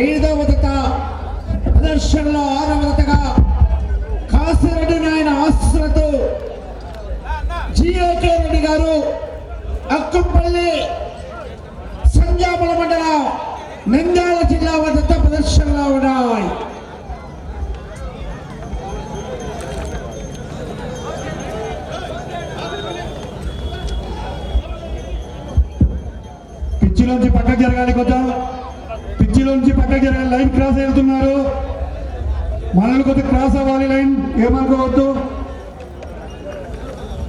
ఐదవ ఐదవదత ప్రదర్శనలో ఆరవదతగా కాసిరెడ్డి నాయన ఆస్తులతో జియోకే రెడ్డి గారు అక్కంపల్లి సంజాపల మండలం నంద్యాల జిల్లా వద్ద ప్రదర్శనలో ఉన్నాయి. పిచ్చిలోంచి పక్కకు జరగాలి కొంచెం. పిచ్చిలోంచి పక్కకి జరగాలి లైన్ క్రాస్ వెళ్తున్నారు. మనల్ని కొద్ది క్రాస్ అవ్వాలి లైన్. ఏమనుకోవద్దు.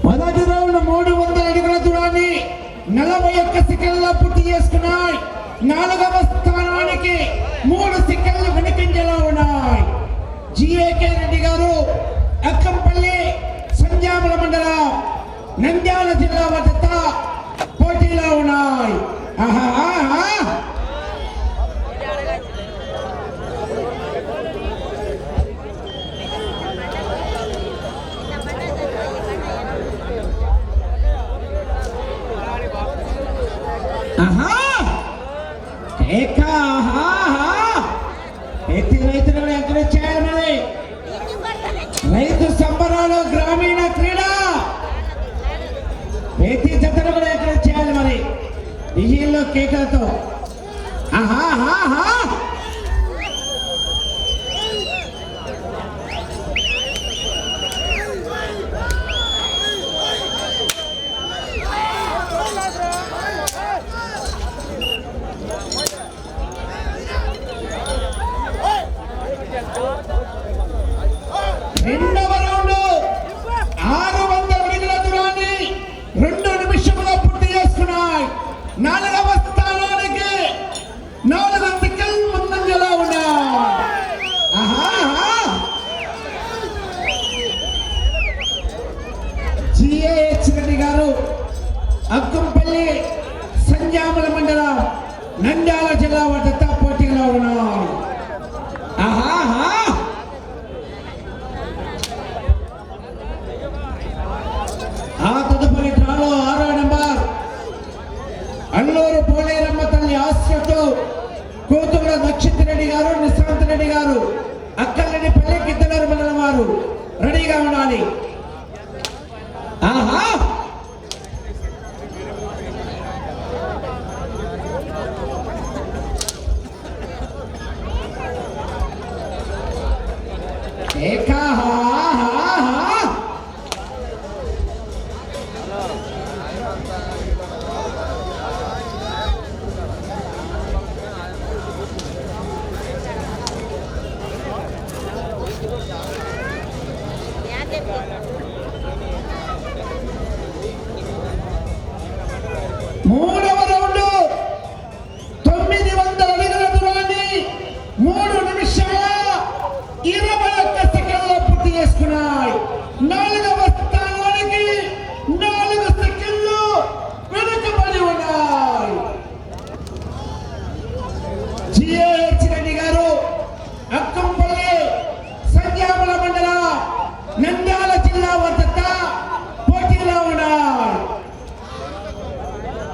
మొదటి రౌండ్ మూడు వందల అడుగుల దూరాన్ని నలభై ఒక్క సెకండ్లో పూర్తి చేసుకున్నాయి. నాలుగవ స్థానానికి మూడు సెకండ్లు వెనుకంజలో ఉన్నాయి. జిఏకే రెడ్డి గారు అక్కంపల్లి సంజామల మండలం నంద్యాల జిల్లా వద్ద పోటీలో ఉన్నాయి. ఆహా के केकर तो हाँ हाँ हाँ Hindu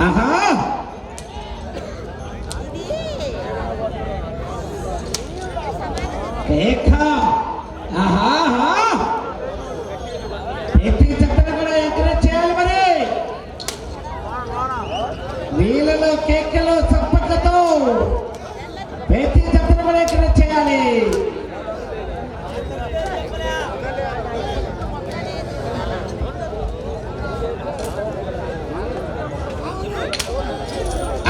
Uh-huh.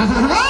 Ha ha ha!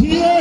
Yeah.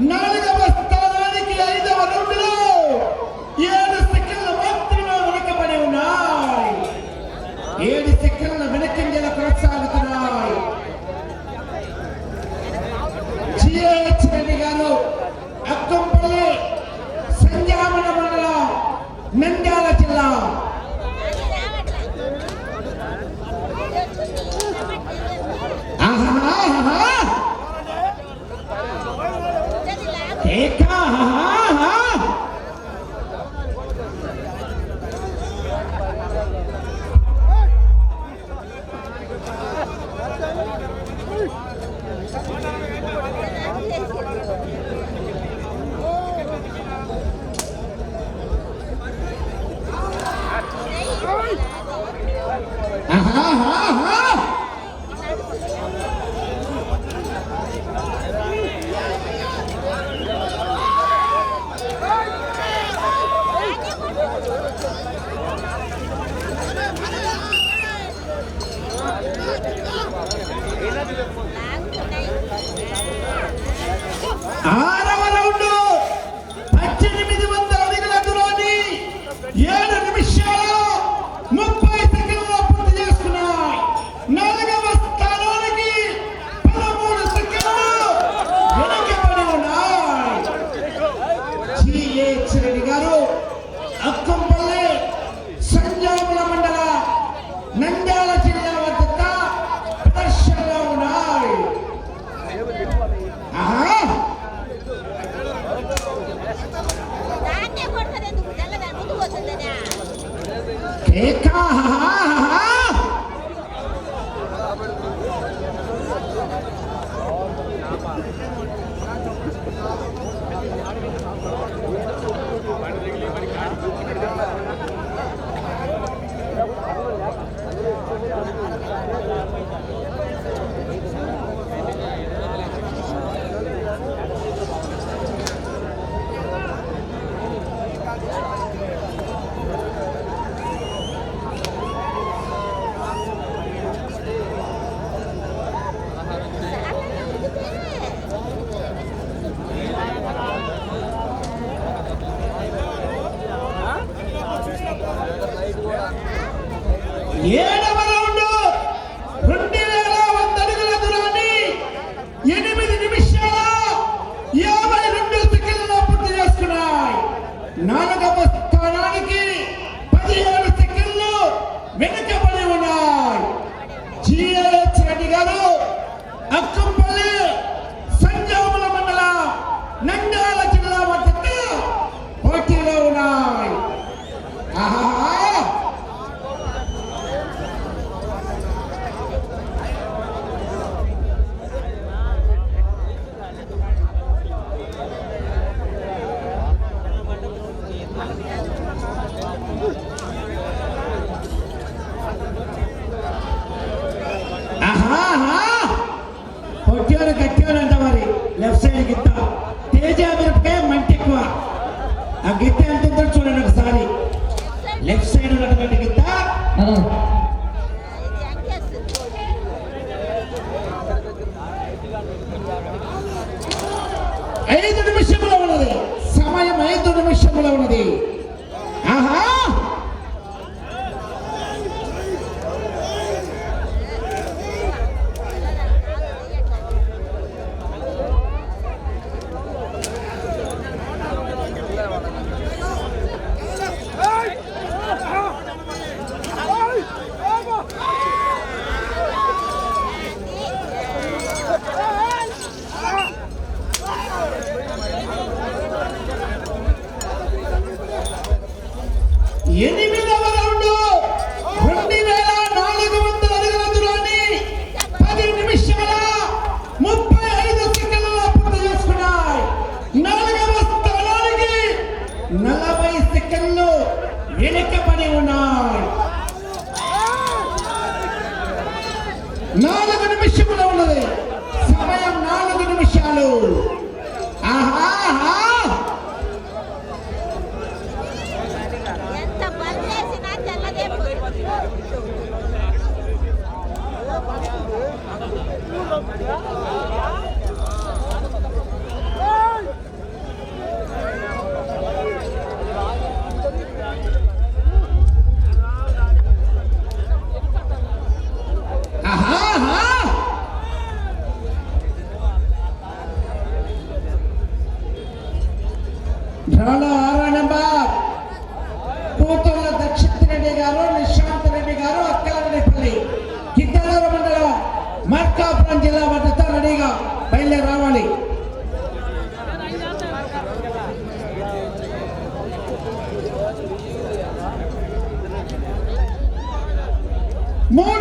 No! เอกาา జ్ఞాన తపస్సు ఐదు నిమిషముల ఉన్నది.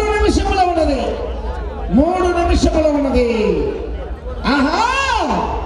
మూడు నిమిషముల ఉన్నది. మూడు నిమిషముల ఉన్నది. ఆహా!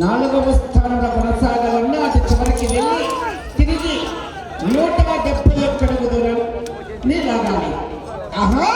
నాలుగవ స్థానంలో కొనసాగాలన్నా అటు చివరికి వెళ్ళి తిరిగి నూట డెబ్బై ఒక్క అడుగు దూరం నీలాగాలి ఆహా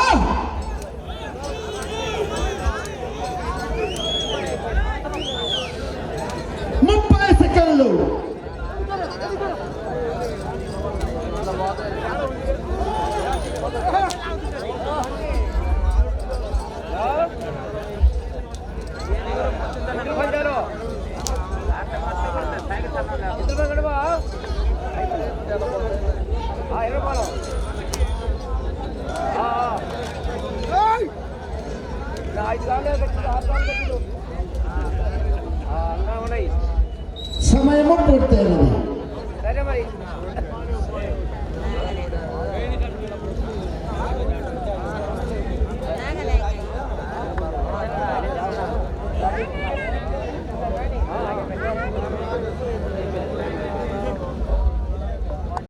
समय मग भेटतंय